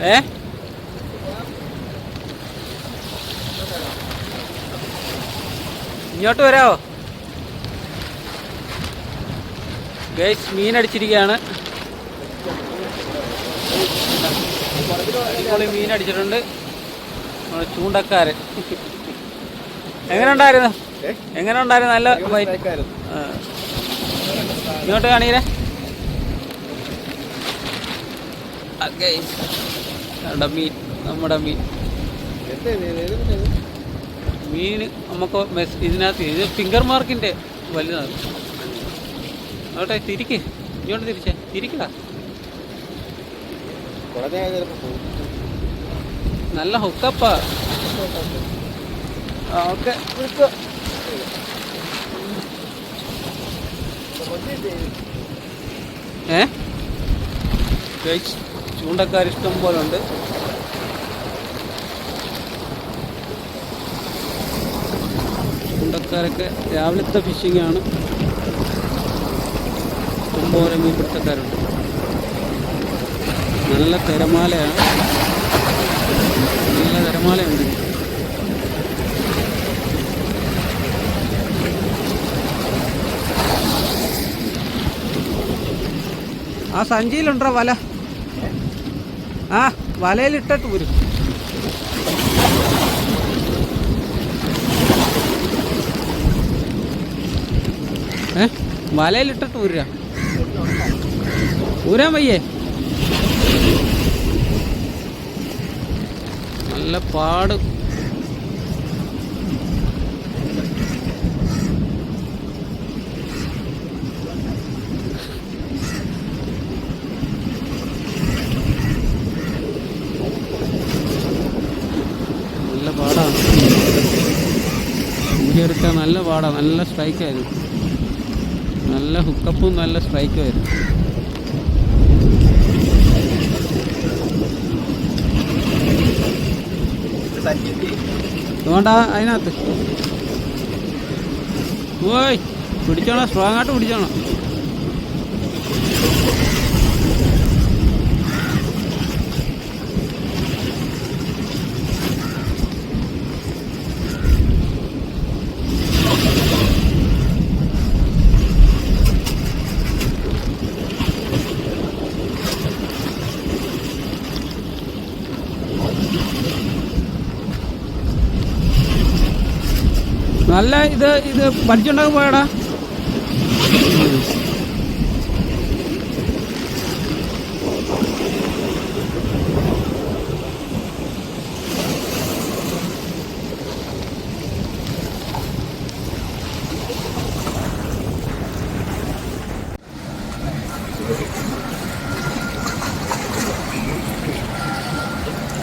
ഏ? ഇങ്ങോട്ട് വരാവോ ഗൈസ് മീൻ അടിച്ചിരിക്കുകയാണ് അടിപൊളി മീൻ അടിച്ചിട്ടുണ്ട് നമ്മുടെ ചൂണ്ടക്കാരൻ. എങ്ങനെ ഉണ്ടായിരുന്നു എങ്ങനെ ഉണ്ടായിരുന്നു നല്ല ഇങ്ങോട്ട് കാണിക്കേ നമ്മുടെ മീൻ നമ്മുടെ മീൻ. മീൻ നമുക്ക് ഇതിനകത്ത് ഇത് ഫിംഗർ മാർക്കിന്റെ വലുതാണ്. അവിടെ തിരിക്ക്. ഇങ്ങോട്ട് തിരിച്ചേ. തിരിക്കടാ നല്ല ഹുക്കപ്പാ ഓക്കെ. ഏ? ഗൈസ് ചൂണ്ടക്കാർ ഇഷ്ടം പോലെ ഉണ്ട് ചൂണ്ടക്കാരൊക്കെ രാവിലത്തെ ആണ്. ഇഷ്ടംപോലെ മീൻപിടുത്തക്കാരുണ്ട് നല്ല തിരമാലയാണ്. നല്ല തിരമാലയുണ്ട്. ആ സഞ്ചിയിലുണ്ടോ വല? ആ വലയിലിട്ടിട്ട് വരും ഏ വലയിലിട്ടിട്ട് ഊരാ ഊരാൻ വയ്യേ. നല്ല പാട് നല്ല പാടാണ് ഊരിയെടുക്കാൻ നല്ല പാടാണ് നല്ല സ്ട്രൈക്കായിരുന്നു നല്ല ഹുക്കപ്പും നല്ല സ്ട്രൈക്കും ആയിരുന്നു. അതുകൊണ്ടാ അതിനകത്ത്. ഓയ് പിടിച്ചോണം സ്ട്രോങ് ആയിട്ട് പിടിച്ചോണം നല്ല ഇത് ഇത് പഠിച്ചുണ്ടാകും പോയടാ.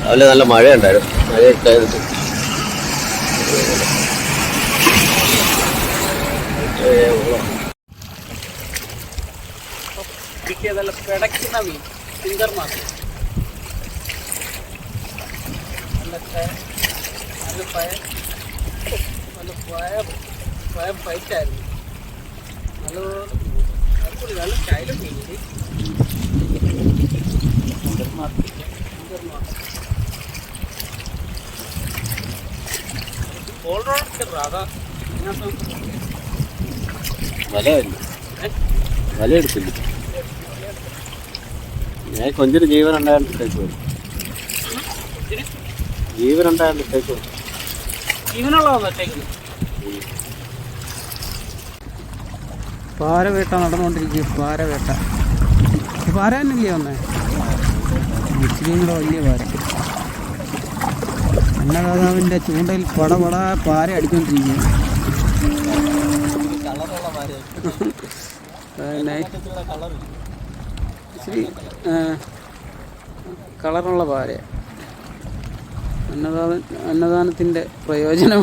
രാവിലെ നല്ല മഴ ഉണ്ടായിരുന്നു മഴ ഉണ്ടായിരുന്നു കിട്ടിയതല്ല പിടയ്ക്കുന്ന മീൻ. ഫിംഗർ മാർക്ക് നല്ല നല്ല പയ നല്ല പയ പയം ഫൈറ്റായിരുന്നു നല്ല അടിപൊളി. നല്ല സ്റ്റൈലും മീൻ finger mark finger mark all round അതാ ഇതിനകത്ത്. വല വല എടുത്തില്ല ഞാൻ കൊഞ്ചിന് ജീവൻ ഉണ്ടായിരുന്നു ഇട്ടേക്ക് വരും ജീവൻ ഉണ്ടായിരുന്നു ഇട്ടേക്ക് വരും പാരവേട്ട നടന്നുകൊണ്ടിരിക്കുക. പാരവേട്ട പാര തന്നെയല്ലേ വന്നേ? കൂടെ വലിയ പാര. അന്നദാതാവിന്റെ ചൂണ്ടയിൽ പടപട പാര നൈറ്റ് പിന്നെ ഇച്ചിരി കളറുള്ള പാല. അന്നദാന അന്നദാനത്തിന്റെ പ്രയോജനം.